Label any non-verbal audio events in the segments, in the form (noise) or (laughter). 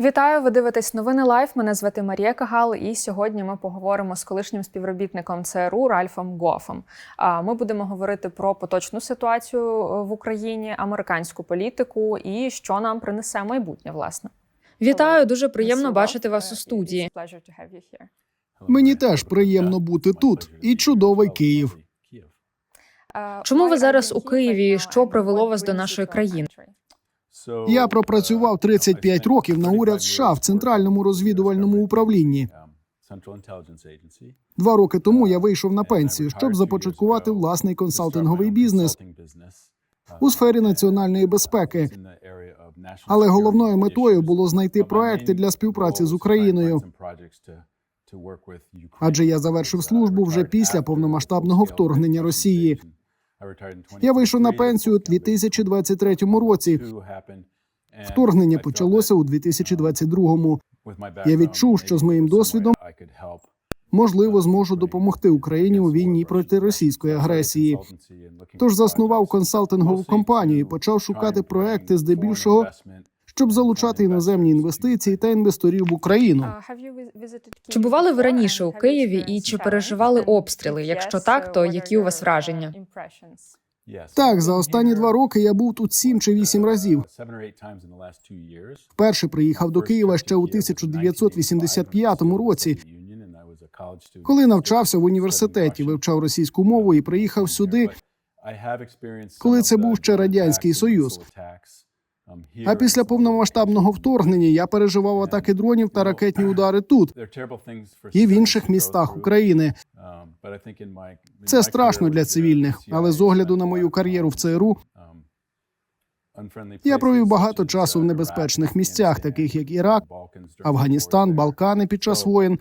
Вітаю! Ви дивитесь новини Лайф. Мене звати Марія Кагал, і сьогодні ми поговоримо з колишнім співробітником ЦРУ Ральфом Гофом. А ми будемо говорити про поточну ситуацію е, в Україні, американську політику і що нам принесе майбутнє. Власне, Вітаю, дуже приємно бачити вас у студії. Мені теж приємно бути тут і чудовий Київ. Чому ви зараз у Києві? Що привело вас до нашої країни? Я пропрацював 35 років на уряд США в центральному розвідувальному управлінні. Два роки тому я вийшов на пенсію, щоб започаткувати власний консалтинговий бізнес у сфері національної безпеки. Але головною метою було знайти проекти для співпраці з Україною. Адже я завершив службу вже після повномасштабного вторгнення Росії. Я вийшов на пенсію у 2023 році. Вторгнення почалося у 2022-му. Я відчув, що з моїм досвідом Можливо, зможу допомогти Україні у війні проти російської агресії. Тож заснував консалтингову компанію і почав шукати проекти здебільшого, щоб залучати іноземні інвестиції та інвесторів в Україну. Чи бували ви раніше у Києві і чи переживали обстріли? Якщо так, то які у вас враження? Так, за останні два роки я був тут сім чи вісім разів. Вперше приїхав до Києва ще у 1985 році, коли навчався в університеті, вивчав російську мову і приїхав сюди. коли це був ще радянський союз. А після повномасштабного вторгнення я переживав атаки дронів та ракетні (laughs) удари тут і в інших містах України. Це страшно для цивільних, але з огляду на мою кар'єру в ЦРУ я провів багато часу в небезпечних місцях, таких як Ірак, Афганістан, Балкани під час воєн.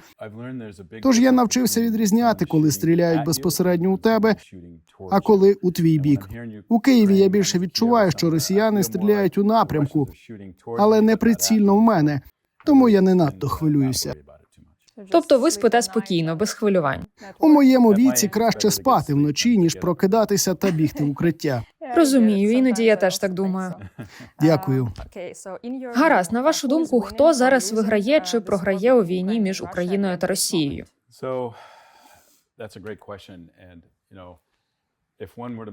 Тож я навчився відрізняти, коли стріляють безпосередньо у тебе, А коли у твій бік у Києві я більше відчуваю, що росіяни стріляють у напрямку, але не прицільно в мене. Тому я не надто хвилююся. Тобто ви спите спокійно, без хвилювань. У моєму віці краще спати вночі ніж прокидатися та бігти в укриття. Розумію, іноді я теж так думаю. (laughs) Дякую. Гаразд, на вашу думку, хто зараз виграє чи програє у війні між Україною та Росією?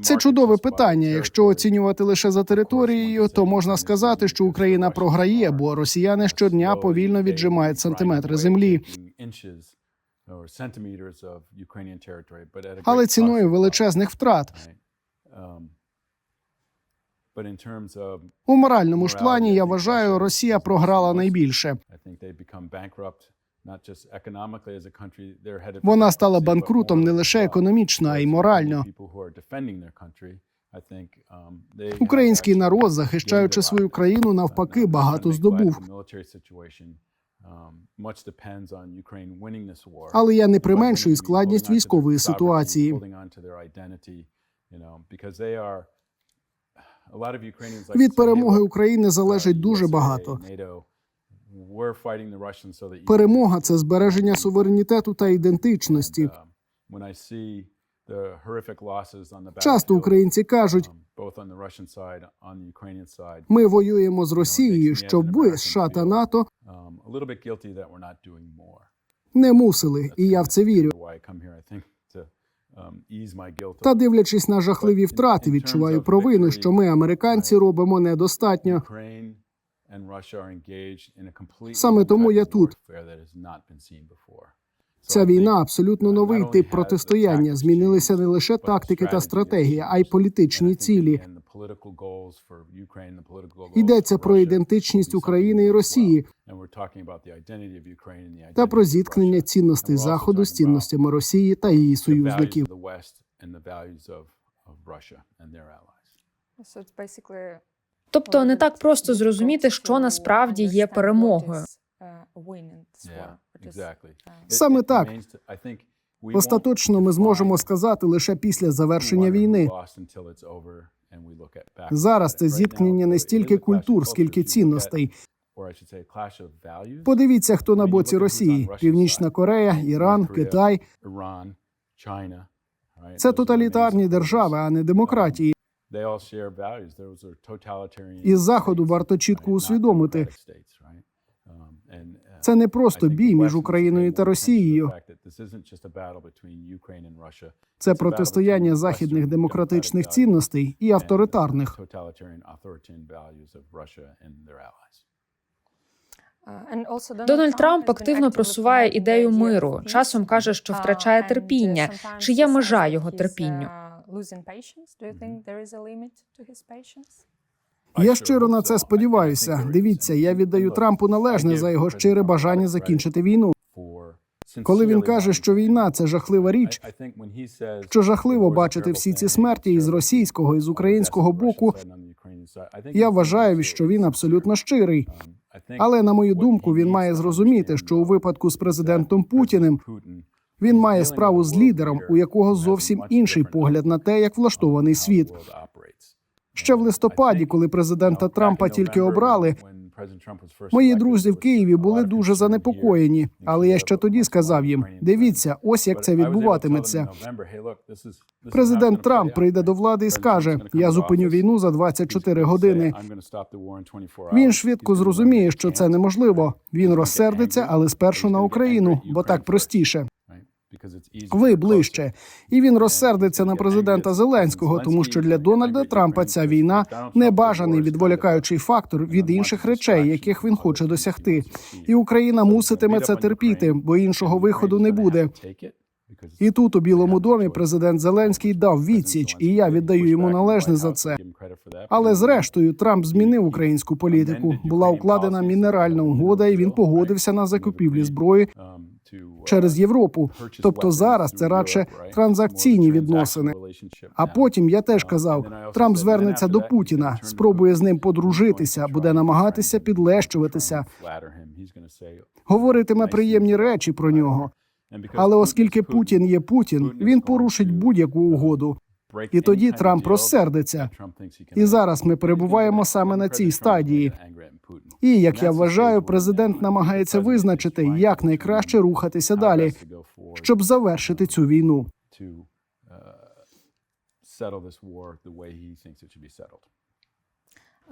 Це чудове питання. Якщо оцінювати лише за територією, то можна сказати, що Україна програє, бо росіяни щодня повільно віджимають сантиметри землі. Але ціною величезних втрат у моральному ж плані я вважаю, Росія програла найбільше. Вона стала банкрутом не лише економічно, а й морально. Український народ, захищаючи свою країну, навпаки, багато здобув. Але я не применшую складність військової ситуації. Від перемоги України залежить дуже багато. Перемога це збереження суверенітету та ідентичності. Часто українці кажуть, ми воюємо з Росією, щоб ви, США та НАТО, не мусили, і я в це вірю. Та дивлячись на жахливі втрати, відчуваю провину, що ми, американці, робимо недостатньо. Саме тому я тут. Ця війна абсолютно новий тип протистояння. Змінилися не лише тактики та стратегії, а й політичні цілі. Йдеться про ідентичність України і Росії та про зіткнення цінностей Заходу з цінностями Росії та її союзників. Тобто не так просто зрозуміти, що насправді є перемогою. Саме так. Остаточно ми зможемо сказати лише після завершення війни. Зараз це зіткнення не стільки культур, скільки цінностей. Подивіться, хто на боці Росії: Північна Корея, Іран, Китай. Це тоталітарні держави, а не демократії. Із заходу варто чітко усвідомити. Це не просто бій між Україною та Росією. Це протистояння західних демократичних цінностей і авторитарних. Дональд Трамп активно просуває ідею миру. Часом каже, що втрачає терпіння. Чи є межа його терпінню? Я щиро на це сподіваюся. Дивіться, я віддаю Трампу належне за його щире бажання закінчити війну. Коли він каже, що війна це жахлива річ, що жахливо бачити всі ці смерті із російського і з українського боку. Я вважаю, що він абсолютно щирий. Але на мою думку, він має зрозуміти, що у випадку з президентом Путіним він має справу з лідером, у якого зовсім інший погляд на те, як влаштований світ. Ще в листопаді, коли президента Трампа тільки обрали, мої друзі в Києві були дуже занепокоєні. Але я ще тоді сказав їм: дивіться, ось як це відбуватиметься. Президент Трамп прийде до влади і скаже: Я зупиню війну за 24 години. Він швидко зрозуміє, що це неможливо. Він розсердиться, але спершу на Україну, бо так простіше. Ви ближче, і він розсердиться на президента Зеленського, тому що для Дональда Трампа ця війна небажаний відволікаючий фактор від інших речей, яких він хоче досягти. І Україна муситиме це терпіти, бо іншого виходу не буде. І тут у Білому домі президент Зеленський дав відсіч, і я віддаю йому належне за це. Але зрештою Трамп змінив українську політику. Була укладена мінеральна угода, і він погодився на закупівлі зброї через Європу. Тобто зараз це радше транзакційні відносини. А потім я теж казав, Трамп звернеться до Путіна, спробує з ним подружитися, буде намагатися підлещуватися, говоритиме приємні речі про нього. Але оскільки Путін є Путін, він порушить будь-яку угоду. І тоді Трамп розсердиться. І зараз ми перебуваємо саме на цій стадії. І як я вважаю, президент намагається визначити, як найкраще рухатися далі, щоб завершити цю війну.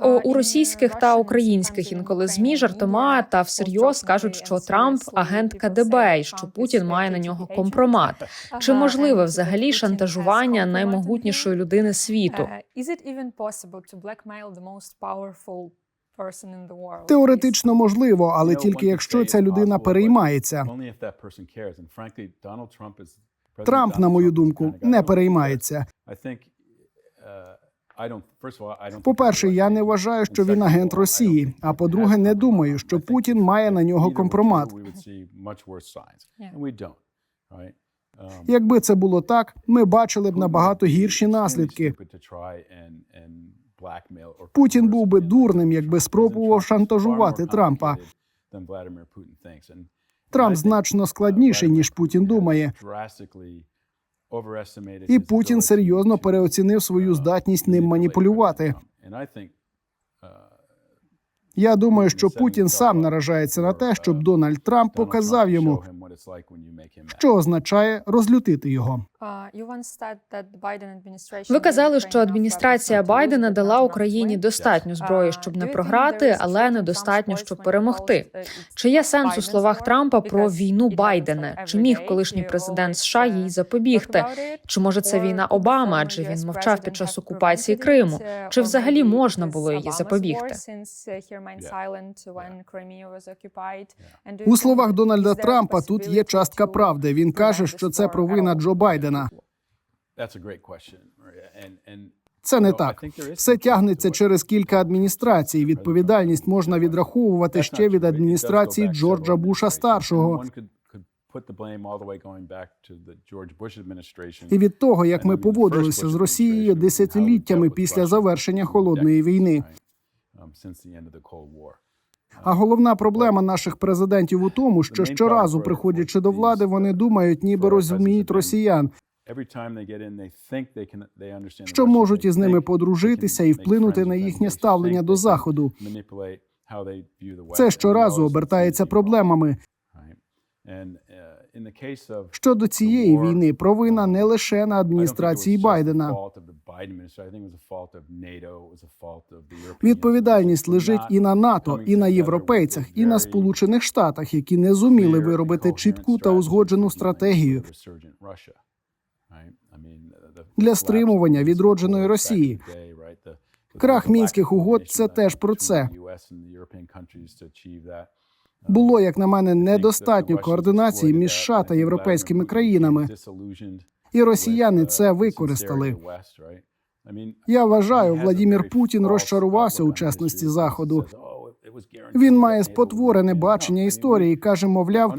У, у російських та українських інколи змі жартома та всерйоз кажуть, що Трамп агент КДБ і що Путін має на нього компромат. Чи можливе взагалі шантажування наймогутнішої людини світу? Теоретично можливо, але тільки якщо ця людина переймається. Трамп, на мою думку, не переймається. По-перше, я не вважаю, що він агент Росії. А по-друге, не думаю, що Путін має на нього компромат. Якби це було так, ми бачили б набагато гірші наслідки. Путін був би дурним, якби спробував шантажувати Трампа. Трамп значно складніший ніж Путін думає. І Путін серйозно переоцінив свою здатність ним маніпулювати. Я думаю, що Путін сам наражається на те, щоб Дональд Трамп показав йому, що означає розлютити його. Ви казали, що адміністрація Байдена дала Україні достатньо зброї, щоб не програти, але недостатньо, щоб перемогти. Чи є сенс у словах Трампа про війну Байдена? Чи міг колишній президент США їй запобігти? Чи може це війна Обами, адже він мовчав під час окупації Криму? Чи взагалі можна було її запобігти? У словах Дональда Трампа тут є частка правди. Він каже, що це провина Джо Байдена. Це не так. Все тягнеться через кілька адміністрацій. Відповідальність можна відраховувати ще від адміністрації Джорджа Буша старшого. І від того, як ми поводилися з Росією десятиліттями після завершення холодної війни. А головна проблема наших президентів у тому, що щоразу, приходячи до влади, вони думають, ніби розуміють росіян, що можуть із ними подружитися і вплинути на їхнє ставлення до заходу. Це щоразу обертається проблемами. Щодо цієї війни, провина не лише на адміністрації Байдена. Відповідальність лежить і на НАТО, і на європейцях, і на Сполучених Штатах, які не зуміли виробити чітку та узгоджену стратегію для стримування відродженої Росії. Крах мінських угод це теж про це. Було, як на мене, недостатньо координації між США та європейськими країнами, і росіяни це використали. Я вважаю, Владімір Путін розчарувався у чесності заходу. Він має спотворене бачення історії. каже, мовляв,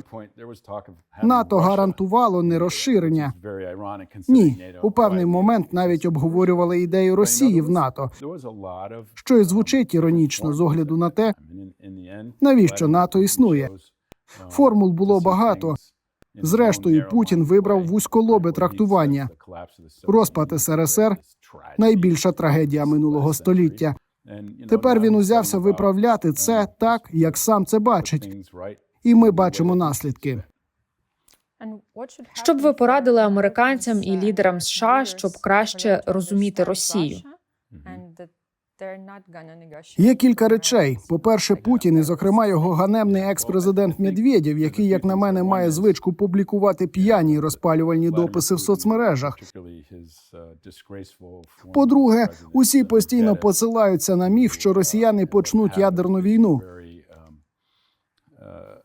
НАТО гарантувало нерозширення. Ні, у певний момент навіть обговорювали ідею Росії в НАТО, що й звучить іронічно з огляду на те, навіщо НАТО існує. Формул було багато. Зрештою, Путін вибрав вузьколобе трактування. Розпад СРСР найбільша трагедія минулого століття. Тепер він узявся виправляти це так, як сам це бачить, і ми бачимо наслідки. Що б ви порадили американцям і лідерам США, щоб краще розуміти Росію? Є кілька речей. По-перше, Путін, і зокрема його ганебний екс-президент Медведєв, який, як на мене, має звичку публікувати п'яні розпалювальні дописи в соцмережах. По-друге, усі постійно посилаються на міф, що росіяни почнуть ядерну війну.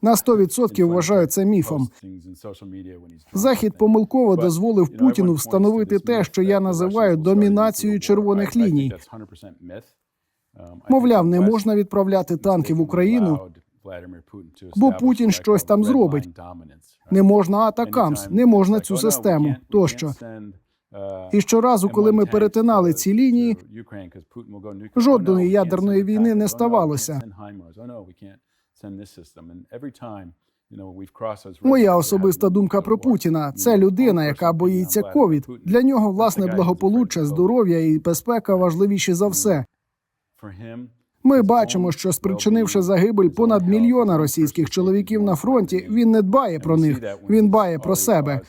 На 100% вважаю це міфом. Захід помилково дозволив Путіну встановити те, що я називаю домінацією червоних ліній. Мовляв, не можна відправляти танки в Україну, бо Путін щось там зробить. Не можна атакамс, не можна цю систему тощо. І щоразу, коли ми перетинали ці лінії, жодної ядерної війни не ставалося. Моя особиста думка про Путіна це людина, яка боїться ковід. Для нього власне благополуччя, здоров'я і безпека важливіші за все. Ми бачимо, що спричинивши загибель понад мільйона російських чоловіків на фронті, він не дбає про них. Він дбає про себе.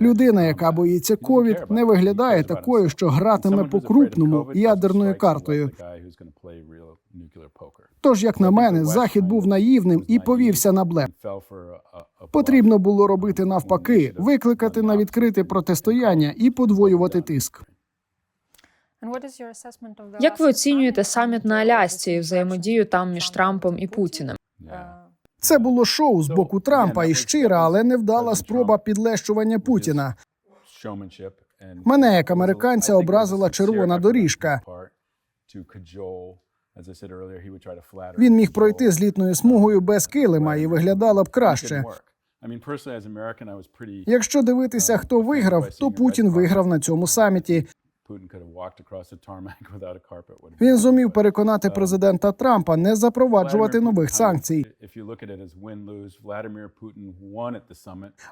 Людина, яка боїться ковід, не виглядає такою, що гратиме по крупному ядерною картою. Тож, як на мене, захід був наївним і повівся на блеф. Потрібно було робити навпаки, викликати на відкрите протистояння і подвоювати тиск. Як ви оцінюєте саміт на Алясці і взаємодію там між Трампом і Путіним? Це було шоу з боку Трампа і щира, але невдала спроба підлещування Путіна. Мене як американця образила червона доріжка. Він міг пройти злітною смугою без килима і виглядало б краще. Якщо дивитися, хто виграв, то Путін виграв на цьому саміті. (laughs) Він зумів переконати президента Трампа не запроваджувати нових санкцій.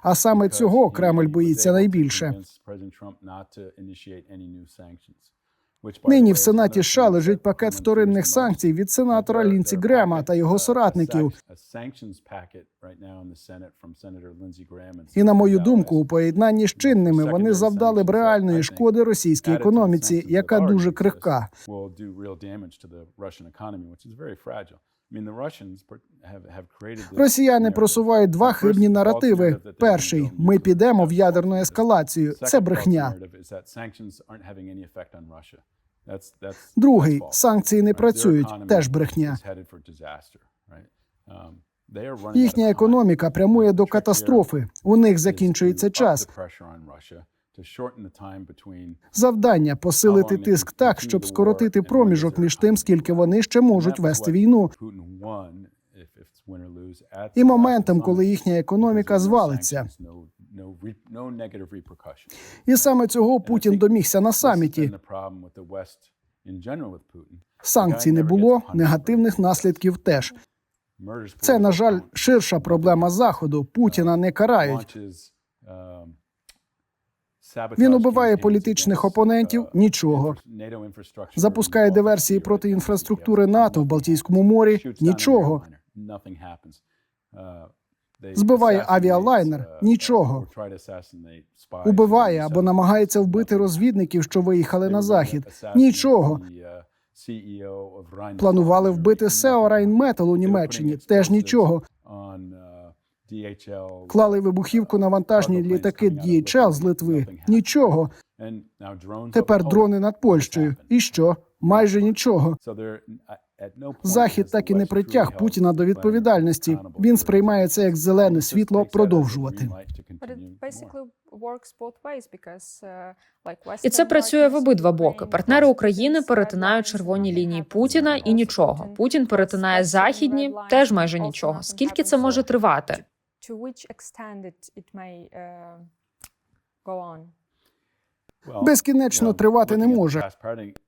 А саме цього Кремль боїться найбільше. Нині в Сенаті США лежить пакет вторинних санкцій від сенатора Лінці Грема та його соратників. І на мою думку, у поєднанні з чинними вони завдали б реальної шкоди російській економіці, яка дуже крихка. Росіяни просувають два хибні наративи. Перший ми підемо в ядерну ескалацію. Це брехня. Другий санкції не працюють. Теж брехня. Їхня економіка прямує до катастрофи. У них закінчується час. Завдання посилити тиск так, щоб скоротити проміжок між тим, скільки вони ще можуть вести війну, і моментом, коли їхня економіка звалиться. І саме цього Путін домігся на саміті. Санкцій не було, негативних наслідків теж. Це на жаль ширша проблема заходу. Путіна не карають. Він убиває політичних опонентів. Нічого запускає диверсії проти інфраструктури НАТО в Балтійському морі. Нічого Збиває авіалайнер – нічого. Убиває або намагається вбити розвідників, що виїхали на захід. Нічого. Планували вбити Сео Райнметал у Німеччині. Теж нічого. Клали вибухівку на вантажні літаки DHL з Литви. Нічого. Тепер дрони над Польщею. І що? Майже нічого. Захід так і не притяг Путіна до відповідальності. Він сприймає це як зелене світло продовжувати. І це працює в обидва боки. Партнери України перетинають червоні лінії Путіна і нічого. Путін перетинає західні, теж майже нічого. Скільки це може тривати? Безкінечно тривати не може.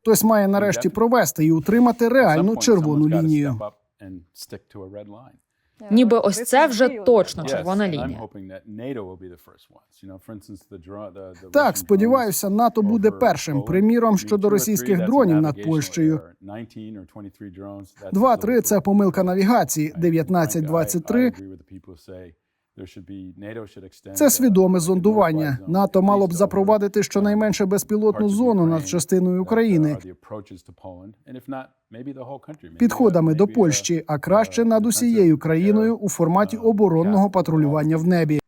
Хтось має нарешті провести і утримати реальну червону лінію. Ніби ось це вже точно червона лінія. Так, сподіваюся, НАТО буде першим. Приміром щодо російських дронів над Польщею. Два-три це помилка навігації. 19-23 – це свідоме зондування. НАТО мало б запровадити щонайменше безпілотну зону над частиною України підходами до Польщі, а краще над усією країною у форматі оборонного патрулювання в небі.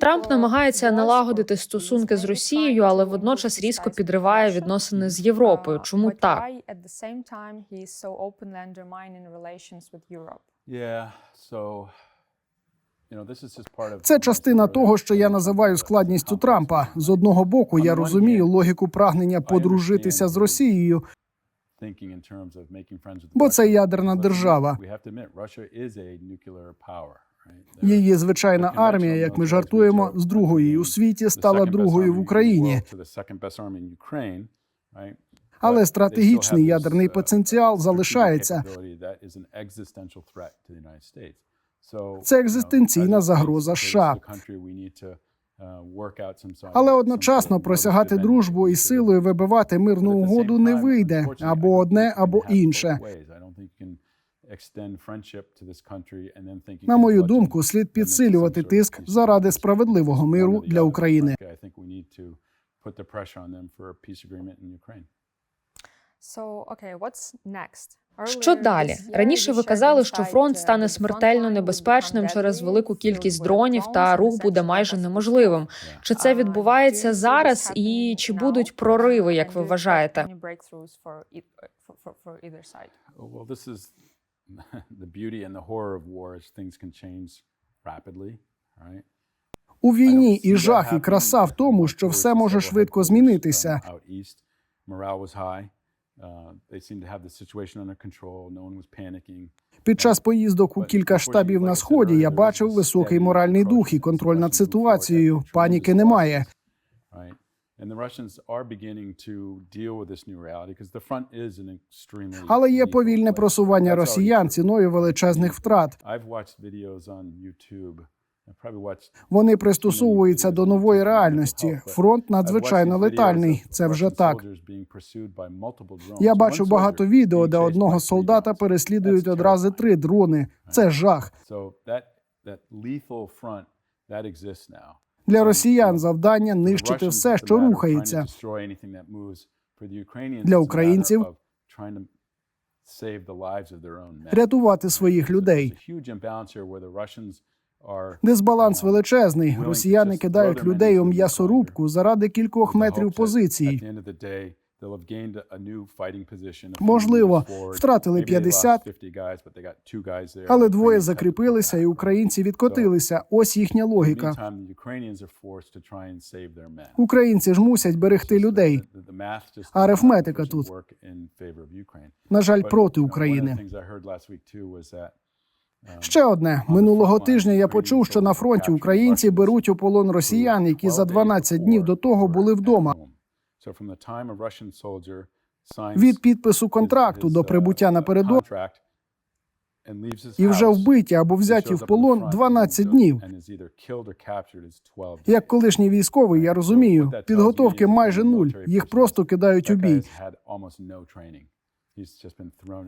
Трамп намагається налагодити стосунки з Росією, але водночас різко підриває відносини з Європою. Чому так? Це частина того, що я називаю складністю Трампа. З одного боку, я розумію логіку прагнення подружитися з Росією, бо це ядерна держава. Її звичайна армія, як ми жартуємо, з другої у світі стала другою в Україні. Але стратегічний ядерний потенціал залишається. Це екзистенційна загроза США. Але одночасно просягати дружбу і силою вибивати мирну угоду не вийде або одне, або інше. На мою думку, слід підсилювати тиск заради справедливого миру для України. Що далі? Раніше ви казали, що фронт стане смертельно небезпечним через велику кількість дронів та рух буде майже неможливим. Чи це відбувається зараз, і чи будуть прориви, як ви вважаєте? (laughs) У війні і жах, і краса в тому, що все може швидко змінитися. Під час поїздок у кілька штабів на сході я бачив високий моральний дух і контроль над ситуацією. Паніки немає. Але є повільне просування росіян ціною величезних втрат. Вони пристосовуються до нової реальності. Фронт надзвичайно летальний. Це вже так. Я бачу багато відео, де одного солдата переслідують одразу три дрони. Це жах. Для росіян завдання нищити все, що рухається. Для українців рятувати своїх людей. Дисбаланс величезний. Росіяни кидають людей у м'ясорубку заради кількох метрів позицій. Можливо, втратили 50, але двоє закріпилися, і українці відкотилися. Ось їхня логіка. Українці ж мусять берегти людей. Арифметика тут. На жаль, проти України. Ще одне минулого тижня я почув, що на фронті українці беруть у полон росіян, які за 12 днів до того були вдома. Від підпису контракту до прибуття на передок і вже вбиті або взяті в полон 12 днів. Як колишній військовий, я розумію, підготовки майже нуль. Їх просто кидають у бій.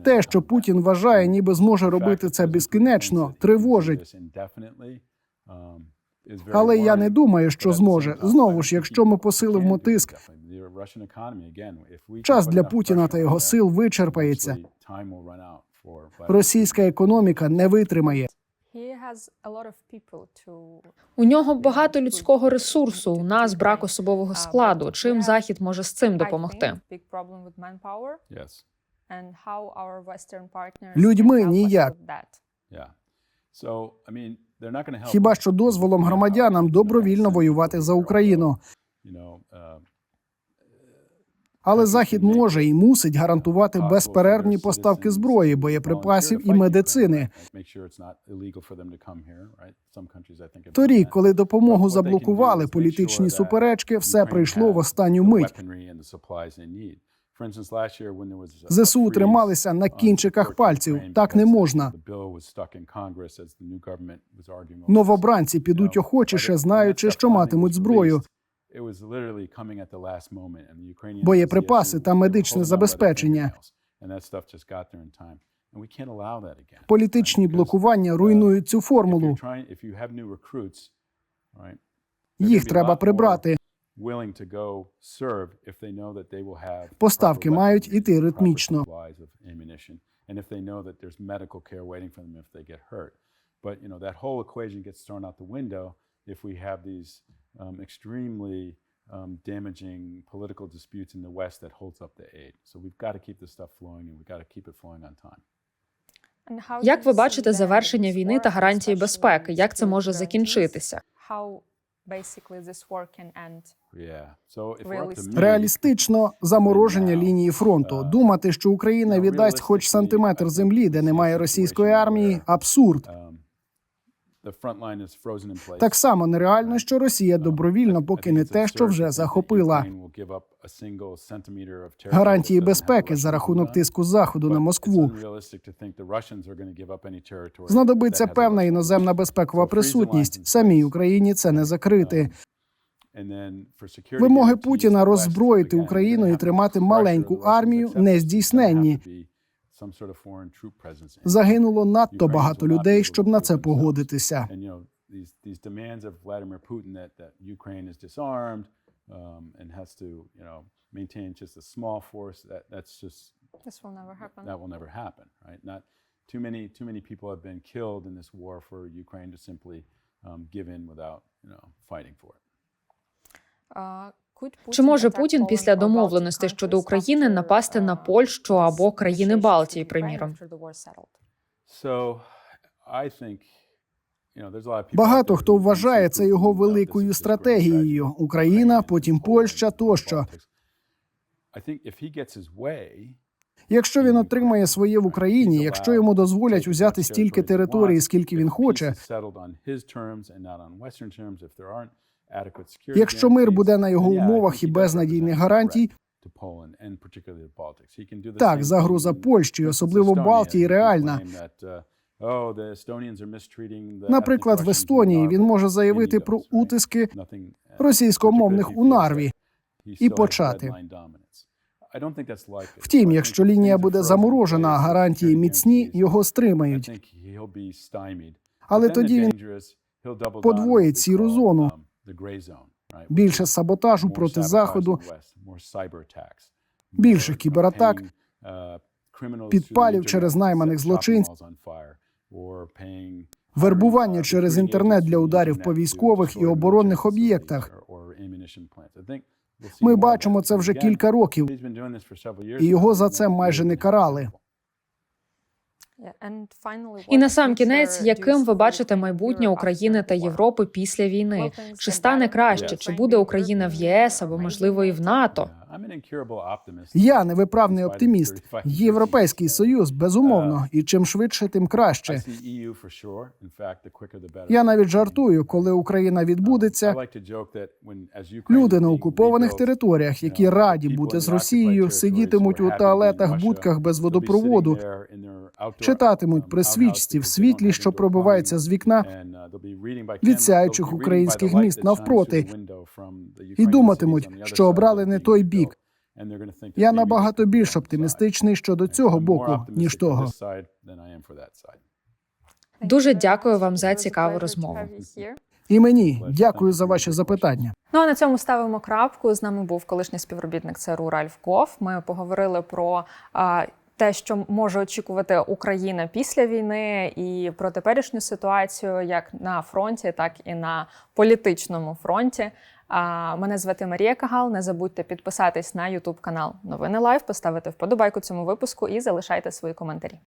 Те, що Путін вважає, ніби зможе робити це безкінечно, тривожить. Але я не думаю, що зможе. Знову ж, якщо ми посилимо тиск, час для Путіна та його сил вичерпається. Російська економіка не витримає. У нього багато людського ресурсу. У нас брак особового складу. Чим захід може з цим допомогти? Людьми ніяк. Хіба що дозволом громадянам добровільно воювати за Україну. Але Захід може і мусить гарантувати безперервні поставки зброї, боєприпасів і медицини. Торік, коли допомогу заблокували політичні суперечки, все прийшло в останню мить. ЗСУ трималися на кінчиках пальців. Так не можна. Новобранці підуть охочіше, знаючи, що матимуть зброю. Боєприпаси та медичне забезпечення. Політичні блокування руйнують цю формулу. Їх треба прибрати. Поставки мають іти ритмічно. But you know that whole equation gets thrown out the window if we have these um, extremely um, damaging political disputes in the West that holds up the aid. So we've got to keep this stuff flowing, and we've got to keep it flowing on time. Як ви бачите завершення війни та гарантії безпеки? Як це може закінчитися? So if we're up to me, Реалістично замороження лінії фронту. Думати, що Україна віддасть хоч сантиметр землі, де немає російської армії, абсурд. um. Так само нереально, що Росія добровільно покине те, що вже захопила. Гарантії безпеки за рахунок тиску заходу на Москву. Знадобиться певна іноземна безпекова присутність. Самій Україні це не закрити. Вимоги Путіна роззброїти Україну і тримати маленьку армію не здійсненні. Загинуло надто багато людей, щоб на це погодитися. And you know these these demands of Vladimir Putin that that Ukraine is disarmed um, and has to you know maintain just a small force that that's just that will never happen right not too many too many people have been killed in this war for Ukraine to simply um, give in without you know fighting for it. Чи може Путін після домовленостей щодо України напасти на Польщу або країни Балтії, приміром? Багато хто вважає це його великою стратегією. Україна, потім Польща тощо. Якщо він отримає своє в Україні, якщо йому дозволять узяти стільки території, скільки він хоче, якщо мир буде на його умовах і без надійних гарантій, так, загроза Польщі, особливо Балтії, реальна. наприклад, в Естонії він може заявити про утиски російськомовних у Нарві і почати. Втім, якщо лінія буде заморожена, а гарантії міцні, його стримають. Але тоді він подвоїть сіру зону. Більше саботажу проти заходу, більше кібератак, підпалів через найманих злочинців, вербування через інтернет для ударів по військових і оборонних об'єктах. Ми бачимо це вже кілька років, і його за це майже не карали. І на сам кінець, яким ви бачите майбутнє України та Європи після війни? Чи стане краще? Чи буде Україна в ЄС або можливо і в НАТО? Я невиправний оптиміст. Європейський союз безумовно, і чим швидше, тим краще. Я навіть жартую, коли Україна відбудеться. Люди на окупованих територіях, які раді бути з Росією, сидітимуть у туалетах, будках без водопроводу, читатимуть при свічці в світлі, що пробивається з вікна, від сяючих українських міст навпроти, і думатимуть, що обрали не той бік. Я набагато більш оптимістичний щодо цього боку, ніж того. Дуже дякую вам за цікаву розмову. І мені дякую за ваші запитання. Ну а на цьому ставимо крапку. З нами був колишній співробітник ЦРУ Ральф Гоф. Ми поговорили про а, те, що може очікувати Україна після війни, і про теперішню ситуацію, як на фронті, так і на політичному фронті. Мене звати Марія Кагал. Не забудьте підписатись на Ютуб канал Новини Лайв, поставити вподобайку цьому випуску і залишайте свої коментарі.